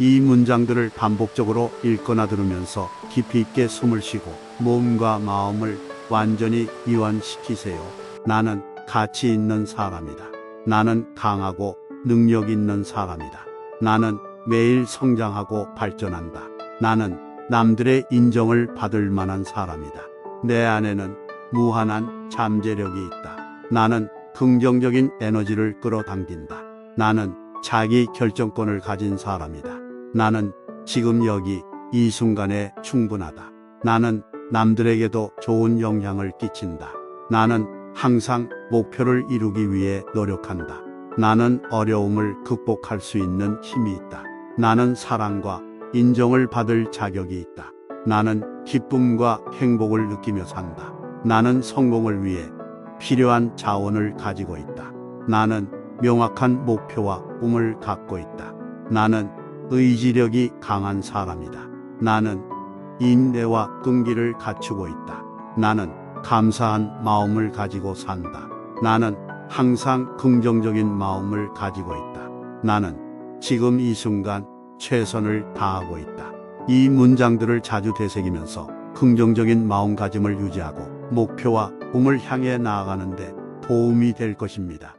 이 문장들을 반복적으로 읽거나 들으면서 깊이 있게 숨을 쉬고 몸과 마음을 완전히 이완시키세요. 나는 가치 있는 사람이다. 나는 강하고 능력 있는 사람이다. 나는 매일 성장하고 발전한다. 나는 남들의 인정을 받을 만한 사람이다. 내 안에는 무한한 잠재력이 있다. 나는 긍정적인 에너지를 끌어당긴다. 나는 자기 결정권을 가진 사람이다. 나는 지금 여기 이 순간에 충분하다. 나는 남들에게도 좋은 영향을 끼친다. 나는 항상 목표를 이루기 위해 노력한다. 나는 어려움을 극복할 수 있는 힘이 있다. 나는 사랑과 인정을 받을 자격이 있다. 나는 기쁨과 행복을 느끼며 산다. 나는 성공을 위해 필요한 자원을 가지고 있다. 나는 명확한 목표와 꿈을 갖고 있다. 나는 의지력이 강한 사람이다. 나는 인내와 끈기를 갖추고 있다. 나는 감사한 마음을 가지고 산다. 나는 항상 긍정적인 마음을 가지고 있다. 나는 지금 이 순간 최선을 다하고 있다. 이 문장들을 자주 되새기면서 긍정적인 마음가짐을 유지하고 목표와 꿈을 향해 나아가는데 도움이 될 것입니다.